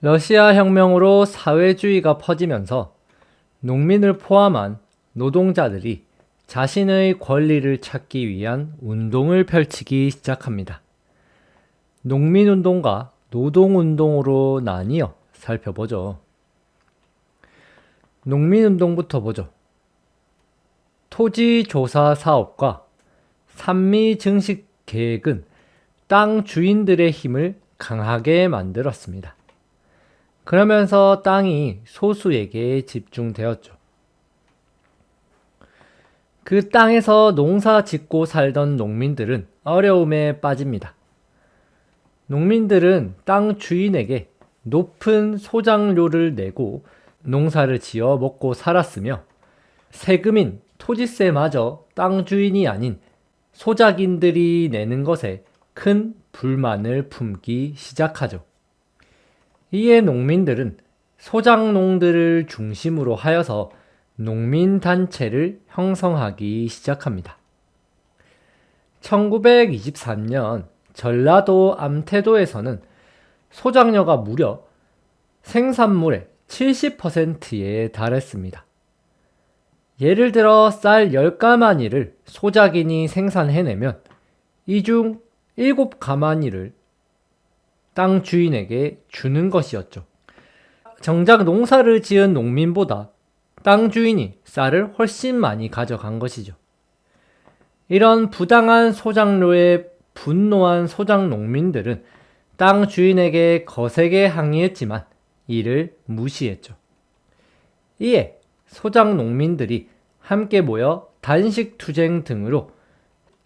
러시아 혁명으로 사회주의가 퍼지면서 농민을 포함한 노동자들이 자신의 권리를 찾기 위한 운동을 펼치기 시작합니다. 농민운동과 노동운동으로 나뉘어 살펴보죠. 농민운동부터 보죠. 토지조사 사업과 산미 증식 계획은 땅 주인들의 힘을 강하게 만들었습니다. 그러면서 땅이 소수에게 집중되었죠. 그 땅에서 농사 짓고 살던 농민들은 어려움에 빠집니다. 농민들은 땅 주인에게 높은 소장료를 내고 농사를 지어 먹고 살았으며 세금인 토지세마저 땅 주인이 아닌 소작인들이 내는 것에 큰 불만을 품기 시작하죠. 이에 농민들은 소작농들을 중심으로 하여서 농민단체를 형성하기 시작합니다. 1923년 전라도 암태도에서는 소작료가 무려 생산물의 70%에 달했습니다. 예를 들어 쌀 10가마니를 소작인이 생산해내면 이 중 7가마니를 땅 주인에게 주는 것이었죠. 정작 농사를 지은 농민보다 땅 주인이 쌀을 훨씬 많이 가져간 것이죠. 이런 부당한 소작료에 분노한 소작 농민들은 땅 주인에게 거세게 항의했지만 이를 무시했죠. 이에 소작 농민들이 함께 모여 단식 투쟁 등으로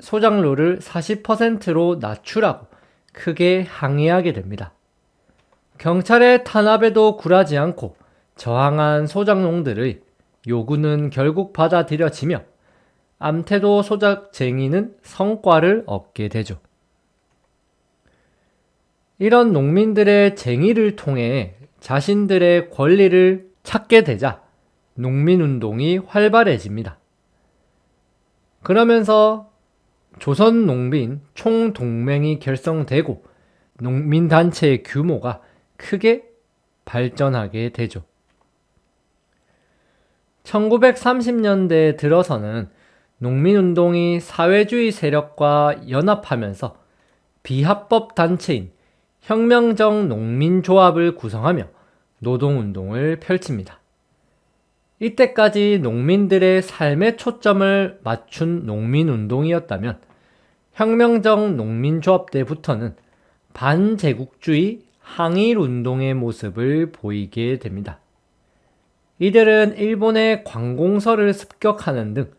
소작료를 40%로 낮추라고 크게 항의하게 됩니다. 경찰의 탄압에도 굴하지 않고 저항한 소작농들의 요구는 결국 받아들여지며 암태도 소작쟁이는 성과를 얻게 되죠. 이런 농민들의 쟁의를 통해 자신들의 권리를 찾게 되자 농민운동이 활발해집니다. 그러면서 조선 농민 총동맹이 결성되고 농민단체의 규모가 크게 발전하게 되죠. 1930년대에 들어서는 농민운동이 사회주의 세력과 연합하면서 비합법 단체인 혁명적 농민조합을 구성하며 노동운동을 펼칩니다. 이때까지 농민들의 삶의 초점을 맞춘 농민운동이었다면 혁명적 농민조합 때부터는 반제국주의 항일운동의 모습을 보이게 됩니다. 이들은 일본의 관공서를 습격하는 등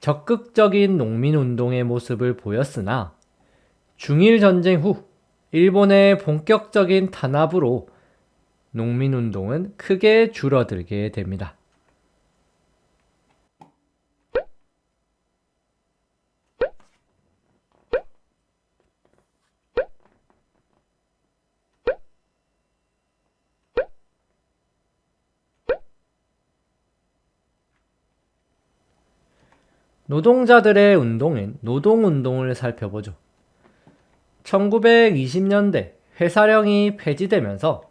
적극적인 농민운동의 모습을 보였으나 중일 전쟁 후 일본의 본격적인 탄압으로 농민운동은 크게 줄어들게 됩니다. 노동자들의 운동인 노동운동을 살펴보죠. 1920년대 회사령이 폐지되면서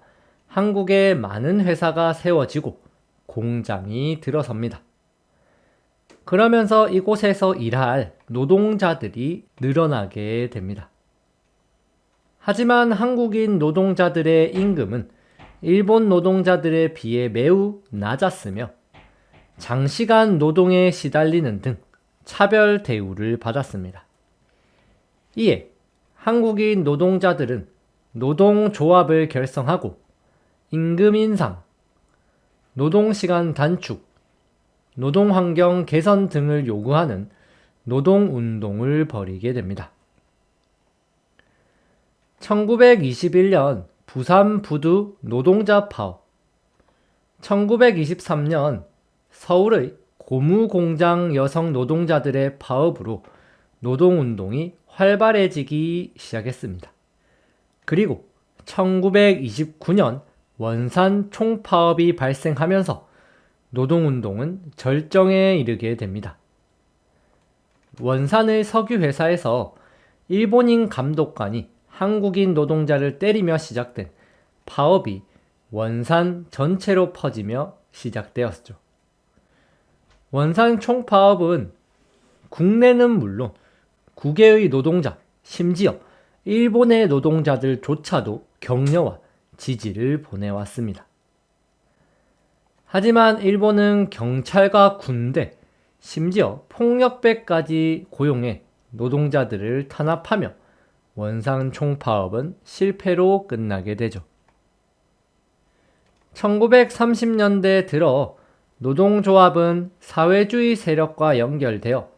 한국에 많은 회사가 세워지고 공장이 들어섭니다. 그러면서 이곳에서 일할 노동자들이 늘어나게 됩니다. 하지만 한국인 노동자들의 임금은 일본 노동자들에 비해 매우 낮았으며 장시간 노동에 시달리는 등 차별 대우를 받았습니다. 이에 한국인 노동자들은 노동조합을 결성하고 임금 인상, 노동시간 단축, 노동환경 개선 등을 요구하는 노동운동을 벌이게 됩니다. 1921년 부산 부두 노동자 파업, 1923년 서울의 고무 공장 여성 노동자들의 파업으로 노동운동이 활발해지기 시작했습니다. 그리고 1929년 원산 총파업이 발생하면서 노동운동은 절정에 이르게 됩니다. 원산의 석유회사에서 일본인 감독관이 한국인 노동자를 때리며 시작된 파업이 원산 전체로 퍼지며 시작되었죠. 원산 총파업은 국내는 물론 국외의 노동자, 심지어 일본의 노동자들조차도 격려와 지지를 보내왔습니다. 하지만 일본은 경찰과 군대, 심지어 폭력배까지 고용해 노동자들을 탄압하며 원산 총파업은 실패로 끝나게 되죠. 1930년대 들어 노동조합은 사회주의 세력과 연결되어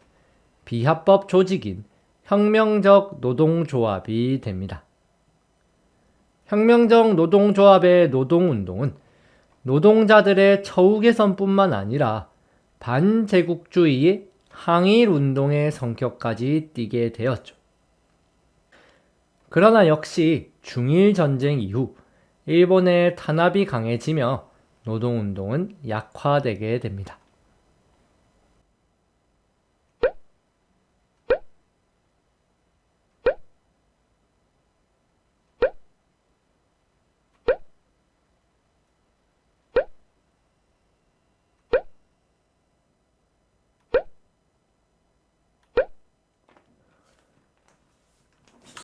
비합법 조직인 혁명적 노동조합이 됩니다. 혁명적 노동조합의 노동운동은 노동자들의 처우 개선뿐만 아니라 반제국주의의 항일 운동의 성격까지 띠게 되었죠. 그러나 역시 중일 전쟁 이후 일본의 탄압이 강해지며 노동운동은 약화되게 됩니다.